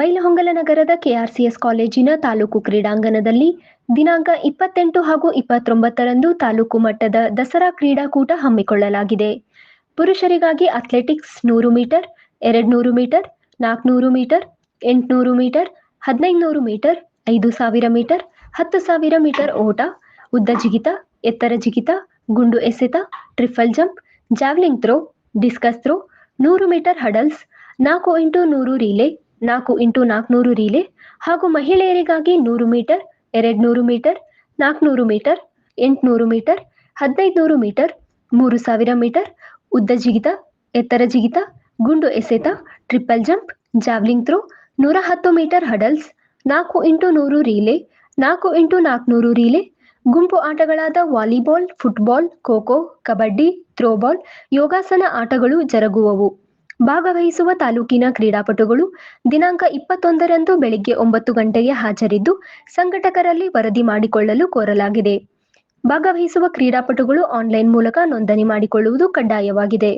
ಬೈಲಹೊಂಗಲ ನಗರದ ಕೆಆರ್ಸಿಎಸ್ ಕಾಲೇಜಿನ ತಾಲೂಕು ಕ್ರೀಡಾಂಗಣದಲ್ಲಿ ದಿನಾಂಕ ಇಪ್ಪತ್ತೆಂಟು ಹಾಗೂ ಇಪ್ಪತ್ತೊಂಬತ್ತರಂದು ತಾಲೂಕು ಮಟ್ಟದ ದಸರಾ ಕ್ರೀಡಾಕೂಟ ಹಮ್ಮಿಕೊಳ್ಳಲಾಗಿದೆ. ಪುರುಷರಿಗಾಗಿ ಅಥ್ಲೆಟಿಕ್ಸ್ ನೂರು ಮೀಟರ್, ಎರಡ್ನೂರು ಮೀಟರ್ ನಾಲ್ಕುನೂರು ಮೀಟರ್, ಎಂಟುನೂರು ಮೀಟರ್, ಹದಿನೈದುನೂರು ಮೀಟರ್, ಐದು ಸಾವಿರ ಮೀಟರ್, ಹತ್ತು ಸಾವಿರ ಮೀಟರ್ ಓಟ, ಉದ್ದ ಜಿಗಿತ, ಎತ್ತರ ಜಿಗಿತ, ಗುಂಡು ಎಸೆತ, triple jump javelin throw, discus throw, ನೂರು ಮೀಟರ್ ಹಡಲ್ಸ್, ನಾಲ್ಕು ಇಂಟು ನೂರು ರೀಲೆ ನಾಲ್ಕು ಇಂಟು ನಾಲ್ಕುನೂರು ರೀಲೆ ಹಾಗೂ ಮಹಿಳೆಯರಿಗಾಗಿ ನೂರು ಮೀಟರ್ ಎರಡ್ನೂರು ಮೀಟರ್ ನಾಲ್ಕುನೂರು ಮೀಟರ್ ಎಂಟುನೂರು ಮೀಟರ್ ಹದಿನೈದುನೂರು ಮೀಟರ್ ಮೂರು ಸಾವಿರ ಮೀಟರ್ ಉದ್ದ ಜಿಗಿತ, ಎತ್ತರ ಜಿಗಿತ, ಗುಂಡು ಎಸೆತ ಟ್ರಿಪಲ್ ಜಂಪ್ ಜಾವ್ಲಿಂಗ್ ಥ್ರೋ ನೂರ ಹತ್ತು ಮೀಟರ್ ಹಡಲ್ಸ್ ನಾಲ್ಕು ಇಂಟು ನೂರು ರೀಲೆ ನಾಲ್ಕು ಇಂಟು ನಾಲ್ಕುನೂರು ರೀಲೆ ಗುಂಪು ಆಟಗಳಾದ volleyball football kho kho kabaddi throwball ಯೋಗಾಸನ ಆಟಗಳು ಜರುಗುವವು. ಭಾಗವಹಿಸುವ ತಾಲೂಕಿನ ಕ್ರೀಡಾಪಟುಗಳು ದಿನಾಂಕ ಇಪ್ಪತ್ತೊಂದರಂದು ಬೆಳಿಗ್ಗೆ ಒಂಬತ್ತು ಗಂಟೆಗೆ ಹಾಜರಿದ್ದು ಸಂಘಟಕರಲ್ಲಿ ವರದಿ ಮಾಡಿಕೊಳ್ಳಲು ಕೋರಲಾಗಿದೆ. ಭಾಗವಹಿಸುವ ಕ್ರೀಡಾಪಟುಗಳು ಆನ್ಲೈನ್ ಮೂಲಕ ನೋಂದಣಿ ಮಾಡಿಕೊಳ್ಳುವುದು ಕಡ್ಡಾಯವಾಗಿದೆ.